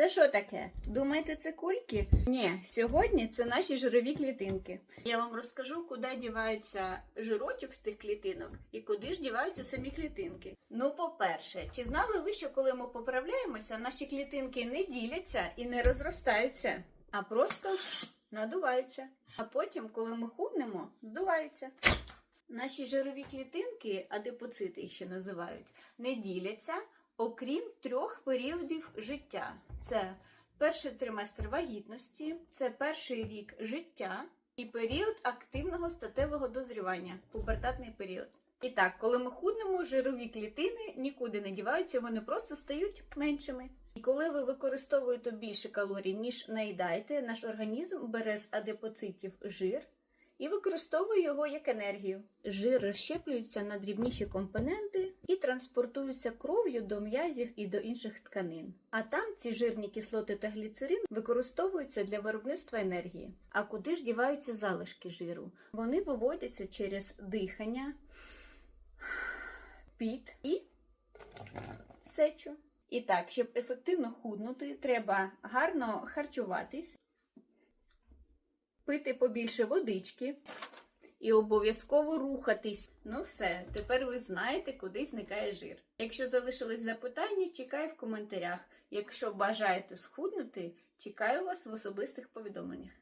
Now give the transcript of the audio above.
Це що таке? Думаєте, це кульки? Ні, сьогодні це наші жирові клітинки. Я вам розкажу, куди діваються жирочок з тих клітинок і куди ж діваються самі клітинки. Ну, по-перше, чи знали ви, що коли ми поправляємося, наші клітинки не діляться і не розростаються, а просто надуваються. А потім, коли ми худнемо, здуваються. Наші жирові клітинки, адипоцити їх ще називають, не діляться, окрім трьох періодів життя: це перший триместр вагітності, це перший рік життя і період активного статевого дозрівання, пубертатний період. І так, коли ми худнемо, жирові клітини нікуди не діваються, вони просто стають меншими. І коли ви використовуєте більше калорій, ніж наїдаєте, наш організм бере з адипоцитів жир і використовує його як енергію. Жир розщеплюється на дрібніші компоненти і транспортуються кров'ю до м'язів і до інших тканин. А там ці жирні кислоти та гліцерин використовуються для виробництва енергії. А куди ж діваються залишки жиру? Вони виводяться через дихання, піт і сечу. І так, щоб ефективно худнути, треба гарно харчуватись, пити побільше водички і обов'язково рухатись. Ну все, тепер ви знаєте, куди зникає жир. Якщо залишились запитання, чекаю в коментарях. Якщо бажаєте схуднути, чекаю вас в особистих повідомленнях.